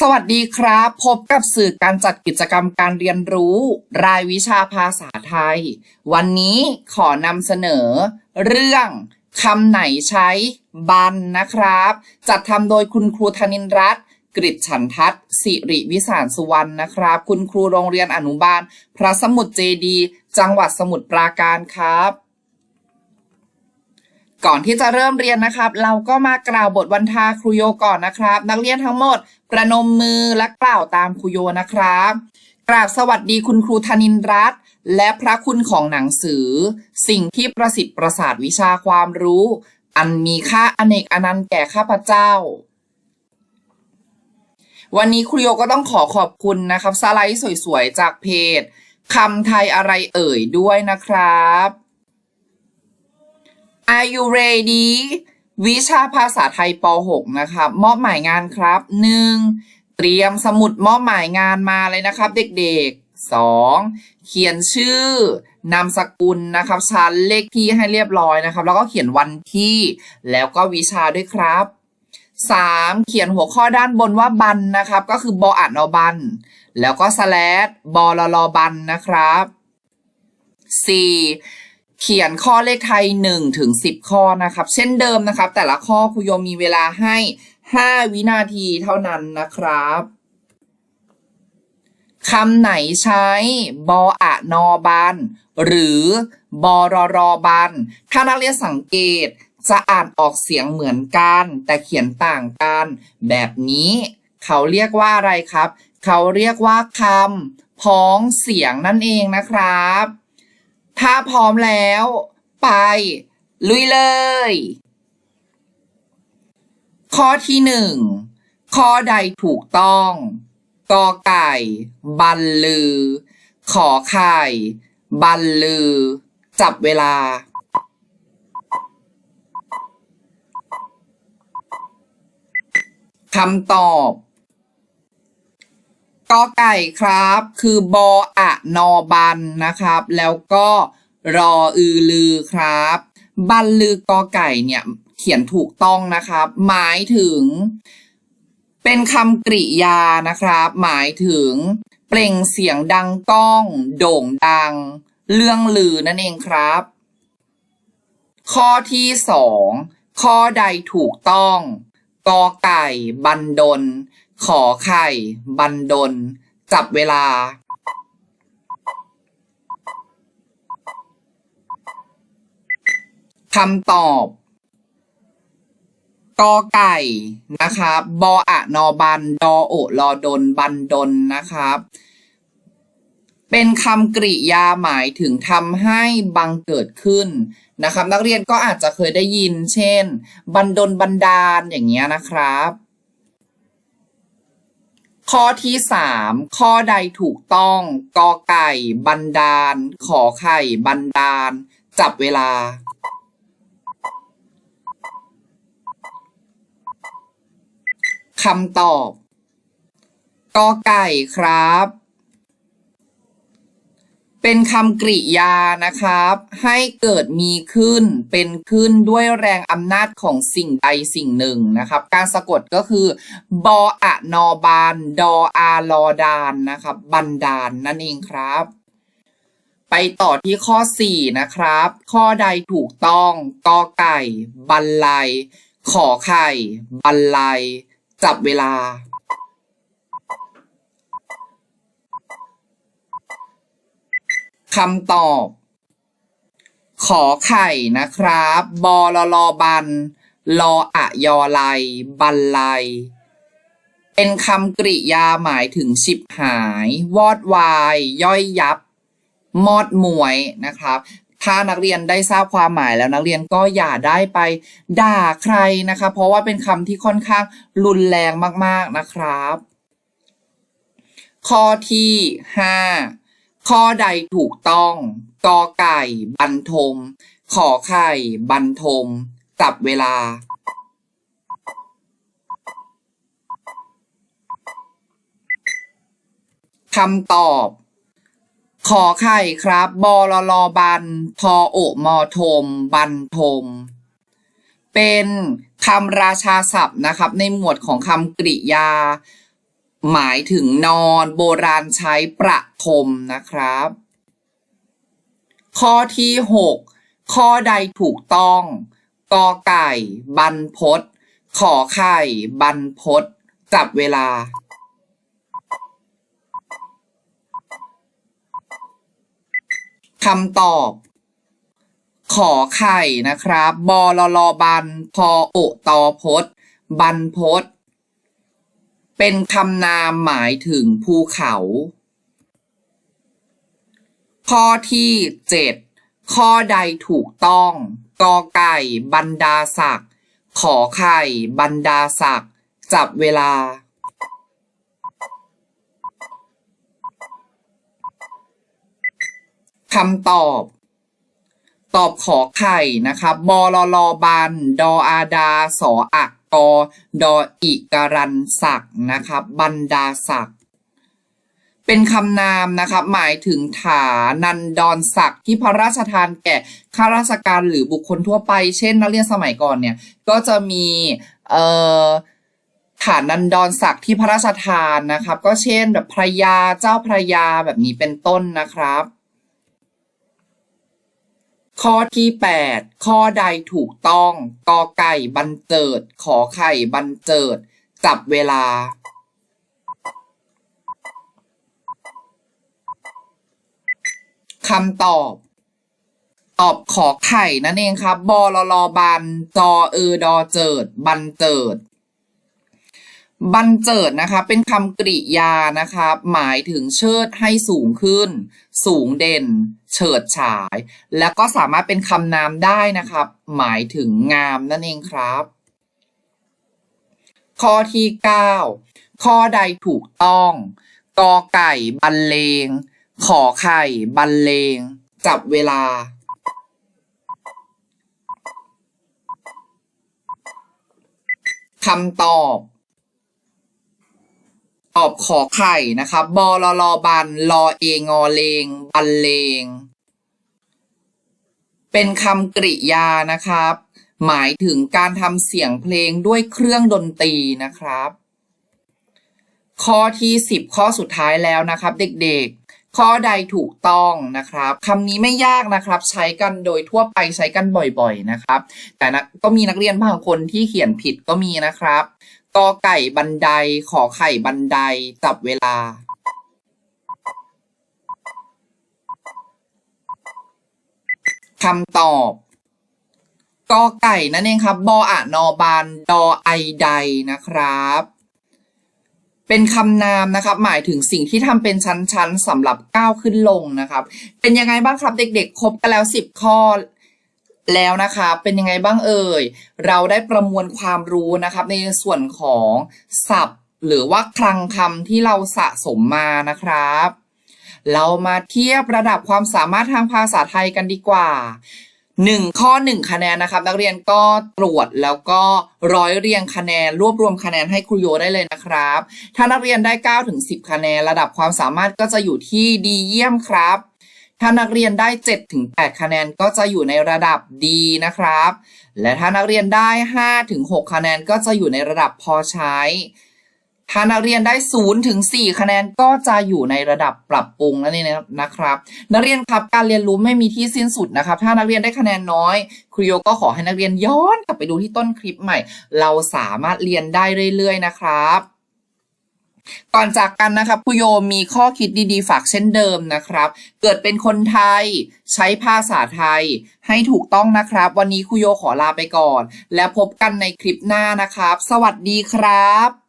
สวัสดีครับ พบกับสื่อการจัดกิจกรรมการเรียนรู้ รายวิชาภาษาไทย วันนี้ขอนำเสนอ เรื่องคำไหนใช้บันนะครับ จัดทำโดยคุณครูธนินรัตน์กริฉันทัศน์สิริวิสารสุวรรณนะครับ คุณครูโรงเรียนอนุบาล พระสมุทรเจดี จังหวัดสมุทรปราการครับ ก่อนที่จะเริ่มเรียนนะครับ เราก็มากล่าวบทวันทาครูโยก่อนนะครับ นักเรียนทั้งหมด ประนมมือและกล่าวตามครูโยนะครับกราบสวัสดีคุณครูธนินรัตน์และพระคุณของหนังสือ สิ่งที่ประสิทธิ์ประสาทวิชาความรู้ อันมีค่าอเนกอนันต์แก่ข้าพเจ้า วันนี้ครูโยก็ต้องขอขอบคุณนะครับสไลด์สวยๆ จากเพจคำไทยอะไรเอ่ยด้วยนะครับ Are you ready วิชาภาษาไทยป .6 นะครับ มอบหมายงานครับ 1. เตรียมสมุดมอบหมายงานมาเลยนะครับ เด็กๆ 2. เขียนชื่อนามสกุลนะครับ ชั้นเลขที่ให้เรียบร้อยนะครับ แล้วก็เขียนวันที่ แล้วก็วิชาด้วยครับ 3. เขียนหัวข้อด้านบนว่าบันนะครับ ก็คือบออ่านอบัน แล้วก็สแลดบอลลอบันนะครับ 4. เขียนข้อเลขไทย1ถึง10 ข้อนะครับ เช่นเดิมนะครับ แต่ละข้อครูโยมมีเวลาให้ 5 วินาทีเท่านั้นนะครับคำไหนใช้บออะนอบันหรือบอรอรอบันถ้านักเรียนสังเกตจะอ่านออกเสียงเหมือนกัน แต่เขียนต่างกัน แบบนี้ เขาเรียกว่าอะไรครับ เขาเรียกว่าคำพ้องเสียงนั่นเองนะครับ ถ้าพร้อมแล้ว ไป ลุยเลย ข้อที่หนึ่งข้อใดถูกต้องกอไก่ บันลือ ขอไข่ บันลือ จับเวลา คำตอบ กอไก่ครับ คือบออะนอบันนะครับ แล้วก็รออือลือครับ บันลือกอไก่เนี่ยเขียนถูกต้องนะครับ หมายถึง เป็นคำกริยานะครับ หมายถึง เปล่งเสียงดังก้อง โด่งดัง เรื่องลือนั่นเองครับ ข้อที่สองข้อใดถูกต้องกอไก่ บันดล ขอไข่ บันดล จับเวลา คำตอบกอไก่นะครับบออะนอบัน ดอโอลอดน บันดนนะครับ เป็นคำกริยาหมายถึงทำให้บังเกิดขึ้นนะครับ นักเรียนก็อาจจะเคยได้ยิน เช่น บันดลบันดาลอย่างเงี้ยนะครับ ข้อที่สามข้อใดถูกต้องกอไก่ บันดาล ขอไข่ บันดาล จับเวลา คำตอบกอไก่ครับ เป็นคำกริยานะครับ ให้เกิดมีขึ้น เป็นขึ้นด้วยแรงอำนาจของสิ่งใดสิ่งหนึ่งนะครับ การสะกดก็คือบออะนอบาน ดออาลอดานนะครับบันดาลนนั่นเองครับไปต่อที่ข้อ 4 นะครับ ข้อใดถูกต้องกอไก่ บันไล ขอไข่ บันไล จับเวลา คำตอบ ขอไข่นะครับ บอลลอบัน ลออะยอไลบันไล เป็นคำกริยาหมายถึงฉิบหาย วอดวาย ย่อยยับ มอดมวยนะครับ ถ้านักเรียนได้ทราบความหมายแล้วนักเรียนก็อย่าได้ไปด่าใครนะคะ เพราะว่าเป็นคำที่ค่อนข้างรุนแรงมากๆนะครับ ข้อที่ห้า ข้อใดถูกต้อง กอไก่บันทม ขอไข่บันทม จับเวลา คำตอบ ขอไข่ครับบอลลอบัน ทอโอมอทม บันทม เป็นคำราชาศัพท์นะครับ ในหมวดของคำกริยา หมายถึงนอนโบราณใช้ประทมนะครับ ข้อที่ 6 ข้อใดถูกต้องกอไก่บรรพตขอไข่บรรพตจับเวลา คำตอบ ขอไข่นะครับบอลลอบันพอโอตอพศบรรพศ เป็นคำนามหมายถึงภูเขา ข้อที่เจ็ดข้อใดถูกต้อง กอไก่บรรดาศักดิ์ขอไข่บรรดาศักดิ์จับเวลา คำตอบ ตอบขอไข่นะครับบอลลอบัน ดออาดา สออัก กอดออิการันศักนะครับบรรดาศักเป็นคำนามนะครับหมายถึงฐานันดรศักดิ์ที่พระราชทานแก่ข้าราชการหรือบุคคลทั่วไป เช่น นักเรียนสมัยก่อนเนี่ยก็จะมีเอ่อฐานันดรศักดิ์ที่พระราชทานนะครับ ก็เช่นแบบพระยาเจ้าพระยาแบบนี้เป็นต้นนะครับ ข้อที่ 8 ข้อใดถูกต้องกอไก่บรรเจิด ขอไข่บรรเจิด จับเวลา คำตอบ ตอบขอไข่นั่นเองครับบอลลอบันจอเออดอเจิด บันเจิด บันเจิดนะคะ เป็นคำกริยานะครับหมายถึงเชิดให้สูงขึ้น สูงเด่น เฉิดฉาย แล้วก็สามารถเป็นคำนามได้นะครับ หมายถึงงามนั่นเองครับ ข้อที่ 9 ข้อใดถูกต้องกอไก่บรรเลง ขอไข่บรรเลง จับเวลาคำตอบ ตอบขอไข่นะครับบอลลอบันลอเองอเลงบันเลง เป็นคำกริยานะครับ หมายถึงการทำเสียงเพลงด้วยเครื่องดนตรีนะครับ ข้อที่ 10 ข้อสุดท้ายแล้วนะครับ เด็กๆ ข้อใดถูกต้องนะครับคำนี้ไม่ยากนะครับ ใช้กันโดยทั่วไปใช้กันบ่อยๆนะครับ แต่นะก็มีนักเรียนบางคนที่เขียนผิดก็มีนะครับ กอไก่บันได ขอไข่บันได จับเวลา คำตอบกอไก่นั่นเองครับ บออะนอบานดอไอใดนะครับ เป็นคำนามนะครับ หมายถึงสิ่งที่ทำเป็นชั้นๆสำหรับก้าวขึ้นลงนะครับ เป็นยังไงบ้างครับเด็กๆ ครบกันแล้ว10ข้อ แล้วนะคะเป็นยังไงบ้างเอ่ย เราได้ประมวลความรู้นะครับ ในส่วนของศัพท์ หรือว่าคลังคำที่เราสะสมมานะครับ เรามาเทียบระดับความสามารถทางภาษาไทยกันดีกว่าหนึ่งข้อหนึ่งคะแนนนะครับ นักเรียนก็ตรวจแล้วก็ร้อยเรียงคะแนน รวบรวมคะแนนให้ครูโยได้เลยนะครับ ถ้านักเรียนได้9ถึง10 คะแนน ระดับความสามารถก็จะอยู่ที่ดีเยี่ยมครับ ถ้านักเรียนได้7ถึง8คะแนนก็จะอยู่ในระดับดีนะครับ และถ้านักเรียนได้5ถึง6คะแนนก็จะอยู่ในระดับพอใช้ ถ้านักเรียนได้0ถึง4คะแนนก็จะอยู่ในระดับปรับปรุงนั่นเองนะครับ นักเรียนครับการเรียนรู้ไม่มีที่สิ้นสุดนะครับ ถ้านักเรียนได้คะแนนน้อยครูโยก็ขอให้นักเรียนย้อนกลับไปดูที่ต้นคลิปใหม่ เราสามารถเรียนได้เรื่อย ๆ นะครับ ก่อนจากกันนะครับครูโยมีข้อคิดดีๆ ฝากเช่นเดิมนะครับ เกิดเป็นคนไทยใช้ภาษาไทยให้ถูกต้องนะครับ วันนี้คุโยขอลาไปก่อน แล้วพบกันในคลิปหน้านะครับ สวัสดีครับ